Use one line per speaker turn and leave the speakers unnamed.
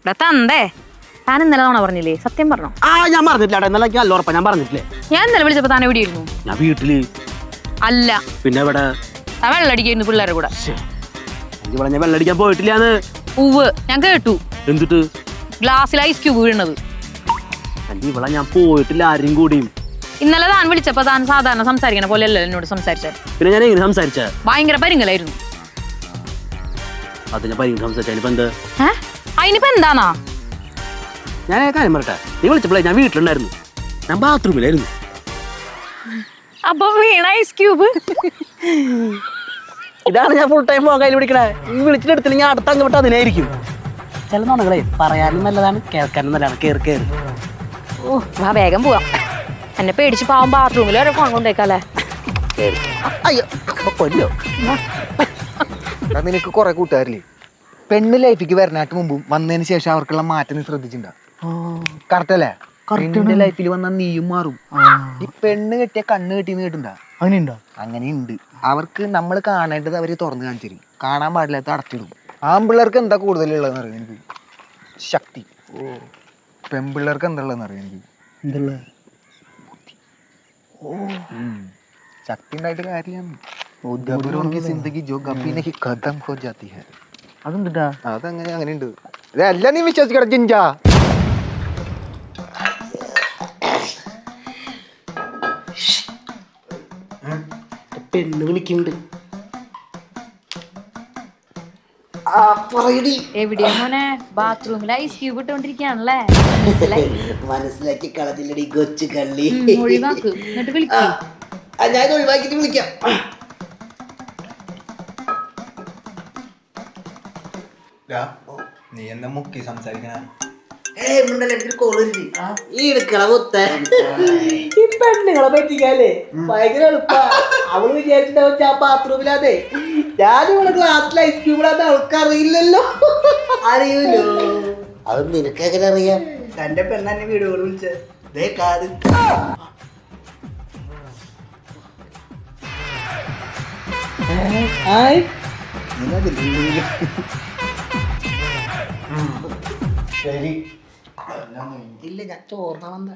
ഇവിടെ തന്തേ താൻ ഇന്നലെ തവണ പറഞ്ഞില്ലേ? സത്യം പറഞ്ഞോ?
ആ ഞാൻ പറഞ്ഞിട്ടില്ല ഇന്നലെ എനിക്ക് നല്ല ഉറപ്പാ ഞാൻ പറഞ്ഞിട്ടില്ലേ?
ഞാൻ ഇന്നലെ വിളിച്ചപ്പോ താൻ എവിടെ ഇരുന്നു?
ഞാൻ വീട്ടിൽ.
അല്ല.
പിന്നെ ഇവിടെ
താൻ വെള്ളടിക്കായിരുന്നു പിള്ളേരുടെ കൂടെ.
വെള്ളടിക്കാൻ പോയിട്ടില്ലാന്ന്.
ഉവ് ഞാൻ കേട്ടു.
എന്തിട്ട്?
ഗ്ലാസ്സിൽ ഐസ് ക്യൂബ് വീണത്.
അല്ല ഞാൻ പോയിട്ടില്ല ആരും കൂടിയും
ഇന്നലെ താൻ വിളിച്ചപ്പോ താൻ സാധാരണ സംസാരിക്കണ പോലെ അല്ലല്ലോ എന്നോട് സംസാരിച്ചത്
പിന്നെ ഞാൻ എങ്ങനെ സംസാരിച്ച?
ഭയങ്കര പരിങ്ങലായിരുന്നു.
അത് ഞാൻ പരിഗണന സംസാരിച്ചു ഇപ്പൊ എന്ത്?
അതിനിപ്പോ എന്താണാ
ഞാൻ കാര്യം പറട്ടെ നീ വിളിച്ചപ്പോഴേ ഞാൻ വീട്ടിലുണ്ടായിരുന്നു. ഞാൻ ബാത്റൂമിലായിരുന്നു.
അപ്പൊ വീണ ഐസ് ക്യൂബ്
ഇതാണ് ഞാൻ ഫുൾ ടൈം പോകാൻ പിടിക്കണേ. ഈ വിളിച്ചിട്ടെടുത്തില്ല ഞാൻ അടുത്ത അങ്ങോട്ട് അതിനായിരിക്കും. ചില നുണകളെ പറയാനും നല്ലതാണ് കേൾക്കാനും നല്ലതാണ്. കേറി കയറി
ഓ ആ വേഗം പോവാം. എന്നെ പേടിച്ച് പാവം ബാത്റൂമിൽ വരെ ഫോൺ കൊണ്ടേക്കാല്ലേ?
അയ്യോ കൊല്ലോ
നിനക്ക് കുറെ കൂട്ടുകാരില്ലേ? പെണ്ണ് ലൈഫിക്ക് വരണാട്ട് മുമ്പും വന്നതിന് ശേഷം അവർക്കുള്ള മാറ്റം നീ ശ്രദ്ധിച്ചിട്ടുണ്ടാവും കറക്റ്റ് അല്ലേ? പെണ്ണിന്റെ ലൈഫിൽ വന്നാൽ നീയും മാറും. ഈ പെണ്ണ് കെട്ടിയ കണ്ണ് കെട്ടിന്ന് കേട്ടിണ്ടാ
അങ്ങനെയുണ്ടോ?
അങ്ങനെയുണ്ട്. അവർക്ക് നമ്മൾ കാണേണ്ടത് അവർ തുറന്നു കാണിച്ചു തരും. കാണാൻ പാടില്ലാത്ത അടച്ചിടും. ആൺപിള്ളേർക്ക് എന്താ കൂടുതലുള്ളതെന്ന് അറിയാം എനിക്ക്? ശക്തി. ഓ. പെൺപിള്ളേർക്ക് എന്താണെന്ന് അറിയാം എനിക്ക്?
എന്തുള്ള?
ശക്തി ഉണ്ടായിട്ട് കാര്യമാണ് സിന്ദഗി ജോ ഗപ്പി ഖതം ഹോ ജാതി ഹെ
അതെന്താ
അതങ്ങനെ അങ്ങനെ ഉണ്ട് നീ വിശ്വസിക്കണം ജിഞ്ച.
പെണ്ണ് വിളിക്കുന്നുണ്ട്.
മോനെ? ഐസ് ക്യൂബ്
മനസ്സിലാക്കി കളത്തിലടി കൊച്ചു കള്ളി.
ഒഴിവാക്കും.
ഞാൻ ഒഴിവാക്കിട്ട് വിളിക്കാം.
നീ എന്നെ മുക്കി സംസാരിക്കണ.
ഏ മുണ്ടല്ല എനിക്ക് കോൾ വരുന്നു ഈ എടുക്കണ മുത്ത ഈ പെണ്ണുങ്ങളെ പറ്റിക്കാല്ലേ? ഭയങ്കര എളുപ്പാ. അവൾ വിചാരിച്ചിട്ടുണ്ടാവും ആ ബാത്റൂമിലാതെ ഞാനിവിടെ ഇവിടെ ക്ലാസ്സിൽ ഐസ് ക്യൂബിലാന്ന് അവൾക്ക് അറിയില്ലല്ലോ അറിയൂലോ? അത് നിനക്ക് എങ്ങനെ അറിയാം? തന്റെ പെണ്ണെന്നെ വീടുകൾ വിളിച്ച. ദേ കാത്. ഹായ്
ശരി.
ഇല്ല ഞാൻ ചോർന്ന വന്ന.